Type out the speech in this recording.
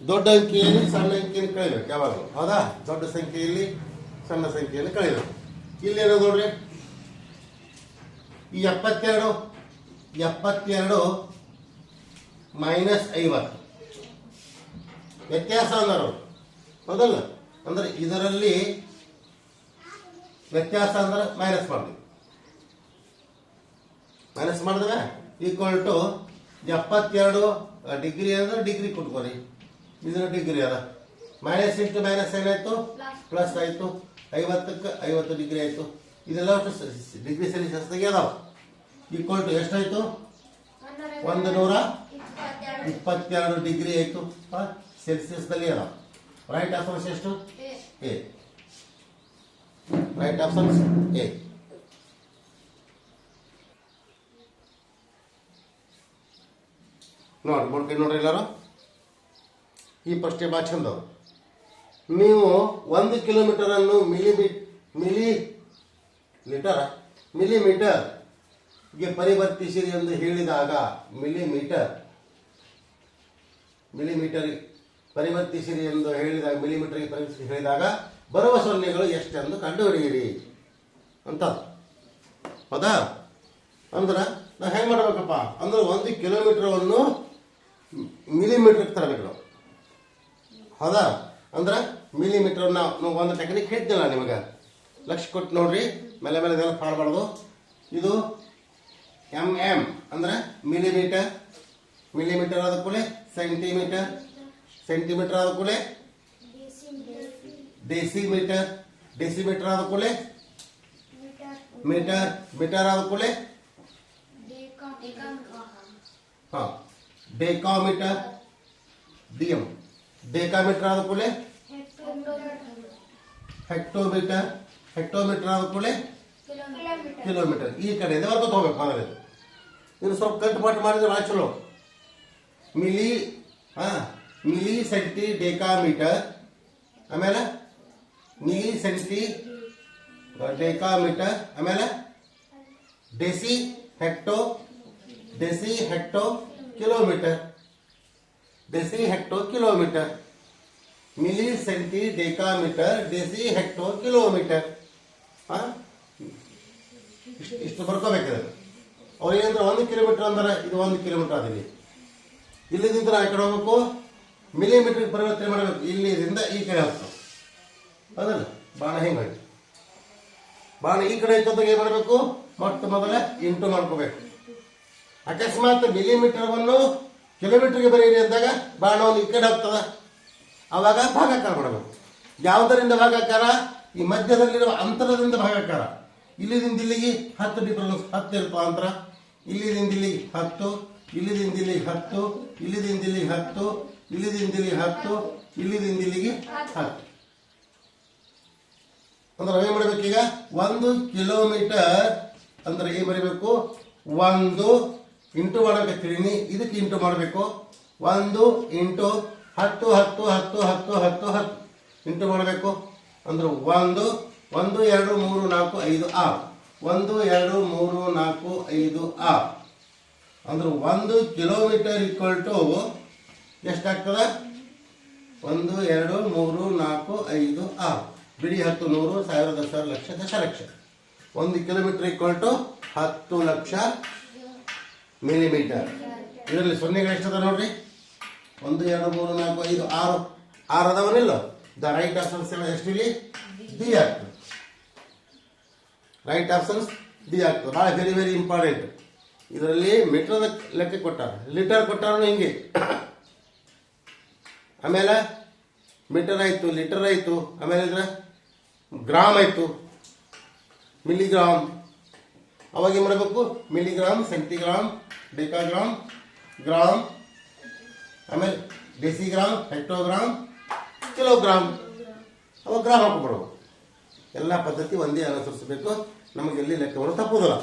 ದೊಡ್ಡ ಅಂಕಿಯಲ್ಲಿ ಸಣ್ಣ ಅಂಕಿಯನ್ನು ಕಳಿಬೇಕು ಯಾವಾಗಲೂ ಹೌದಾ? ದೊಡ್ಡ ಸಂಖ್ಯೆಯಲ್ಲಿ ಸಣ್ಣ ಸಂಖ್ಯೆಯನ್ನು ಕಳಿಬೇಕು ಇಲ್ಲಿ ಏನೋ ನೋಡ್ರಿ? ಈ ಎಪ್ಪತ್ತೆರಡು ಎಪ್ಪತ್ತೆರಡು ಮೈನಸ್ ಐವತ್ತು. ವ್ಯತ್ಯಾಸ ಅಂದರು ಹೌದಲ್ಲ? ಅಂದ್ರೆ ಇದರಲ್ಲಿ ವ್ಯತ್ಯಾಸ ಅಂದ್ರೆ ಮೈನಸ್ ಮಾಡಿದ್ವಿ ಮೈನಸ್ ಮಾಡಿದ್ರೆ ಈಕ್ವಲ್ ಟು ಎಪ್ಪತ್ತೆರಡು ಡಿಗ್ರಿ ಅಂದ್ರೆ ಡಿಗ್ರಿ ಕೊಟ್ಕೊರಿ. ಇದರ ಡಿಗ್ರಿ ಅದ ಮೈನಸ್ ಇಂಟು ಮೈನಸ್ ಏನಾಯ್ತು? ಪ್ಲಸ್ ಆಯ್ತು. ಐವತ್ತಕ್ಕೆ ಐವತ್ತು ಡಿಗ್ರಿ ಆಯ್ತು. ಇದೆಲ್ಲ ಡಿಗ್ರಿ ಸೆಲ್ಸಿಯಸ್ದಾಗೆ ಅದಾವ ಈಕ್ವಲ್ ಟು ಎಷ್ಟಾಯ್ತು? ಒಂದು ನೂರ ಇಪ್ಪತ್ತೆರಡು. ಡಿಗ್ರಿ ಆಯ್ತು. ಸೆಲ್ಸಿಯಸ್ದಲ್ಲಿ ಅದಾವ ರೈಟ್ ಆನ್ಸರ್ಸ್ ಎಷ್ಟು? ಎ. Right answers A. ನೋಡಿ ನೋಡ್ರಿ ಎಲ್ಲರೂ. ಈ ಪ್ರಶ್ನೆ ಭಾಳ ಚಂದ. ನೀವು ಒಂದು ಕಿಲೋಮೀಟರ್ ಅನ್ನು ಮಿಲಿ ಲೀಟರ್, ಮಿಲಿಮೀಟರ್ಗೆ ಪರಿವರ್ತಿಸಿರಿ ಎಂದು ಹೇಳಿದಾಗ ಮಿಲಿಮೀಟರ್ ಮಿಲಿಮೀಟರ್ ಪರಿವರ್ತಿಸಿರಿ ಎಂದು ಹೇಳಿದಾಗ ಮಿಲಿಮೀಟರ್ಗೆ ಪರಿವರ್ತಿಸಿ ಹೇಳಿದಾಗ ಬರುವ ಸೊನ್ನೆಗಳು ಎಷ್ಟೆಂದು ಕಂಡುಹಿಡಿಯಿರಿ ಅಂತ. ಹೌದಾ? ಅಂದ್ರೆ ನಾವು ಹೆಂಗೆ ಮಾಡ್ಬೇಕಪ್ಪ? ಅಂದ್ರೆ ಒಂದು ಕಿಲೋಮೀಟರವನ್ನು ಮಿಲಿಮೀಟ್ರಿಗೆ ತರಬೇಕು. ಹೌದಾ? ಅಂದ್ರೆ ಮಿಲಿಮೀಟರ್ ನಾವು ಒಂದು ಟೆಕ್ನಿಕ್ ಹೇಳ್ತಿಲ್ಲ ನಿಮಗೆ? ಲಕ್ಷ ಕೊಟ್ಟು ನೋಡ್ರಿ ಮೇಲೆ ಮೇಲೆ ಇದೆಲ್ಲ ಮಾಡಬಾರ್ದು ಇದು ಎಂ ಎಂ ಅಂದ್ರೆ ಮಿಲಿಮೀಟರ್ ಮಿಲಿಮೀಟರ್ ಆದ ಕೂಡಲೇ ಸೆಂಟಿಮೀಟರ್ ಸೆಂಟಿಮೀಟರ್ ಆದ ಕೂಡಲೇ ಡೆಸಿಮೀಟರ್ ಡೆಸಿಮೀಟರ್ ಆದ ಕೂಡಲೇ ಮೀಟರ್ ಮೀಟರ್ ಆದ ಕೂಡಲೇ ಹಾಂ ಡೆಕಾಮೀಟರ್ ಡಿ ಎಂ ಡೆಕಾಮೀಟರ್ ಆದ ಕೂಡಲೇ ಹೆಕ್ಟೋಮೀಟರ್ ಹೆಕ್ಟೋಮೀಟರ್ ಆದ ಕೂಡಲೇ ಕಿಲೋಮೀಟರ್. ಈ ಕಡೆಯಿಂದ ಬರ್ಕೊತ ಹೋಗ್ಬೇಕು ಮೊದಲು ಇನ್ನು ಸ್ವಲ್ಪ ಕಟ್ ಪಟ್ ಮಾಡಿದ್ರೆ ಭಾಳ ಚಲೋ. ಮಿಲಿ ಹಾ ಮಿಲಿ ಸೆಂಟಿ ಡೆಕಾಮೀಟರ್. ಆಮೇಲೆ ಮಿಲಿ ಸೆಂಟಿ ಡೆಕಾಮೀಟರ್. ಆಮೇಲೆ deci hecto deci hecto kilometre. Deci hecto kilometre milli centi decametre deci hecto kilometre ಹಾಂ ಇಷ್ಟು ಇಷ್ಟು ಬರ್ಕೋಬೇಕಿದೆ. ಅವ್ರು ಏನಂದ್ರೆ ಒಂದು ಕಿಲೋಮೀಟರ್ ಅಂದ್ರೆ ಇದು ಒಂದು ಕಿಲೋಮೀಟರ್ ಆದಿಲ್ಲಿ ಇಲ್ಲಿದಿಂದ ಆ ಕಡೆ ಹೋಗ್ಬೇಕು, ಮಿಲಿಮೀಟರ್ ಪರಿವರ್ತನೆ ಮಾಡಬೇಕು. ಇಲ್ಲಿದಿಂದ ಈ ಕಡೆ ಹೋಗ್ತು. ಅದಲ್ಲ ಬಾಣ ಹೆಂಗಾಯ್ತು. ಬಾಣ ಈ ಕಡೆ ಐತಂದಾಗ ಏನು ಮಾಡಬೇಕು? ಮೊಟ್ಟ ಮೊದಲೇ ಇಂಟು ಮಾಡ್ಕೋಬೇಕು. ಅಕಸ್ಮಾತ್ ಮಿಲಿಮೀಟರ್ವನ್ನು ಕಿಲೋಮೀಟರ್ಗೆ ಬರೀರಿ ಅಂದಾಗ ಬಾಣವನ್ನು ಈ ಕಡೆ ಹೋಗ್ತದ. ಅವಾಗ ಭಾಗಾಕಾರ ಮಾಡಬೇಕು. ಯಾವುದರಿಂದ ಭಾಗಾಕಾರ? ಈ ಮಧ್ಯದಲ್ಲಿರುವ ಅಂತರದಿಂದ ಭಾಗಾಕಾರ. ಇಲ್ಲಿದಿಂದ ಇಲ್ಲಿಗೆ ಹತ್ತು ಡಿಫ್ರೆನ್ಸ್ ಹತ್ತು ಇರ್ತಾವ ಅಂತರ. ಇಲ್ಲಿದಿಂದ ಇಲ್ಲಿಗೆ ಹತ್ತು, ಇಲ್ಲಿದಿಂದ ಇಲ್ಲಿಗೆ ಹತ್ತು, ಇಲ್ಲಿದಿಂದ ಇಲ್ಲಿಗೆ ಹತ್ತು, ಇಲ್ಲಿದಿಂದ ಇಲ್ಲಿಗೆ ಹತ್ತು, ಇಲ್ಲಿದಿಂದ ಇಲ್ಲಿಗೆ ಹತ್ತು. ಅಂದ್ರೆ ನಾವೇನ್ ಮಾಡ್ಬೇಕೀಗ. ಒಂದು ಕಿಲೋಮೀಟರ್, ಅಂದ್ರೆ ಏನ್ ಬರೀಬೇಕು? ಒಂದು ಇಂಟು ಮಾಡಬೇಕಿದ್ದೀನಿ ಇದಕ್ಕೆ ಇಂಟು ಮಾಡಬೇಕು. ಒಂದು ಇಂಟು ಹತ್ತು ಹತ್ತು ಹತ್ತು ಹತ್ತು ಹತ್ತು ಹತ್ತು. ಇಂಟು ಮಾಡಬೇಕು. ಅಂದ್ರೆ ಒಂದು ಒಂದು, ಎರಡು, ಮೂರು, ನಾಲ್ಕು, ಐದು, ಆರು. ಒಂದು, ಎರಡು, ಮೂರು, ನಾಲ್ಕು, ಐದು, ಆರು. ಅಂದ್ರೆ ಒಂದು ಕಿಲೋಮೀಟರ್ ಈಕ್ವಲ್ ಟು ಎಷ್ಟಾಗ್ತದೆ? ಒಂದು, ಎರಡು, ಮೂರು, ನಾಲ್ಕು, ಐದು, ಆರು. ಬಿಡಿ ಹತ್ತು, ನೂರು ಸಾವಿರ ದಶ ಲಕ್ಷ, ದಶಲಕ್ಷ. ಒಂದು ಕಿಲೋಮೀಟರ್ ಈಕ್ವಲ್ ಟು ಹತ್ತು ಲಕ್ಷ ಮಿಲಿಮೀಟರ್. ಇದರಲ್ಲಿ ಸೊನ್ನೆಗಳು ಎಷ್ಟದ ನೋಡ್ರಿ? ಒಂದು, ಎರಡು, ಮೂರು, ನಾಲ್ಕು, ಐದು, ಆರು. ಆರು ಅದಾವನಿಲ್ಲ? ದ ರೈಟ್ ಆಪ್ಷನ್ಸ್ ಎಷ್ಟಿಲ್ಲಿ ಡಿ ಆಗ್ತದೆ. ರೈಟ್ ಆಪ್ಷನ್ಸ್ ಡಿ ಆಗ್ತದೆ. ಭಾಳ ವೆರಿ ವೆರಿ ಇಂಪಾರ್ಟೆಂಟ್ ಇದರಲ್ಲಿ ಮೀಟರ್ದ ಲೆಕ್ಕ ಕೊಟ್ಟಾರ. ಲೀಟರ್ ಕೊಟ್ಟಾರ ಹಿಂಗೆ? ಆಮೇಲೆ ಮೀಟರ್ ಆಯ್ತು ಲೀಟರ್ ಆಯ್ತು. ಆಮೇಲೆ ಇದ್ರ ಗ್ರಾಮ್ ಆಯ್ತು. ಮಿಲಿಗ್ರಾಮ್ ಅವಾಗ ಏನು ಮಾಡಬೇಕು? ಮಿಲಿಗ್ರಾಮ್ ಸೆಂಟಿಗ್ರಾಮ್ ಡೆಕಾಗ್ರಾಮ್ ಗ್ರಾಮ್ ಆಮೇಲೆ ಡೆಸಿಗ್ರಾಮ್ ಹೆಕ್ಟೋಗ್ರಾಮ್ ಕಿಲೋಗ್ರಾಮ್ ಅವಾಗ ಗ್ರಾಮ್ ಹಾಕೊಂಡ್ಬಿಡ್ಬೇಕು ಎಲ್ಲ ಪದ್ಧತಿ ಒಂದೇ ಅನುಸರಿಸಬೇಕು. ನಮಗೆ ಎಲ್ಲಿ ಲೆಕ್ಕವನ್ನು ತಪ್ಪುದಿಲ್ಲ